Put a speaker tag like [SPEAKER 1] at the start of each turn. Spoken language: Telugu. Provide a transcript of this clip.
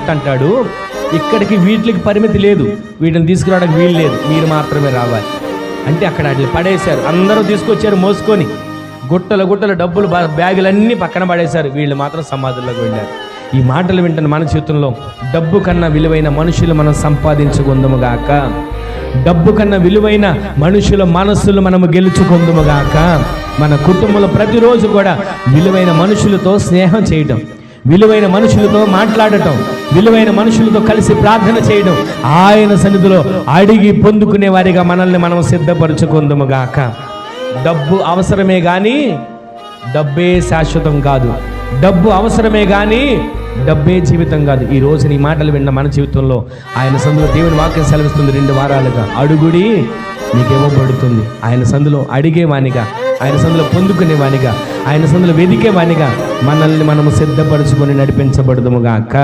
[SPEAKER 1] అంటాడు ఇక్కడికి వీటికి పరిమితి లేదు. వీటిని తీసుకురావడానికి వీలు లేదు. మీరు మాత్రమే రావాలి. అంటే అక్కడ అట్లా పడేశారు. అందరూ తీసుకొచ్చారు మోసుకొని. గుట్టల గుట్టల డబ్బులు బా- బ్యాగులన్నీ పక్కన పడేశారు. వీళ్ళు మాత్రం సమాధుల్లోకి వెళ్ళారు. ఈ మాటలు వింటున్న మన చేతుల్లో డబ్బు కన్నా విలువైన మనుషులు మనం సంపాదించుకుందము గాక. డబ్బు కన్నా విలువైన మనుషుల మనస్సులు మనము గెలుచుకుందుము గాక. మన కుటుంబంలో ప్రతిరోజు కూడా విలువైన మనుషులతో స్నేహం చేయటం. విలువైన మనుషులతో మాట్లాడటం విలువైన మనుషులతో కలిసి ప్రార్థన చేయడం ఆయన సన్నిధిలో అడిగి పొందుకునే వారిగా మనల్ని మనం సిద్ధపరచుకుందుము గాక. డబ్బు అవసరమే కానీ డబ్బే శాశ్వతం కాదు. డబ్బు అవసరమే కానీ డబ్బే జీవితం కాదు. ఈ రోజు నీ మాటలు విన్న మన జీవితంలో ఆయన సందులో దేవుని వాక్యం సెలవిస్తుంది రెండు వారాలుగా. అడుగుడి నీకు ఇవ్వబడుతుంది. ఆయన సందులో అడిగేవానిగా ఆయన సందులో పొందుకునేవానిగా ఆయన సందులో వెదికేవానిగా మనల్ని మనము సిద్ధపరచుకొని నడిపించబడదుముగాక.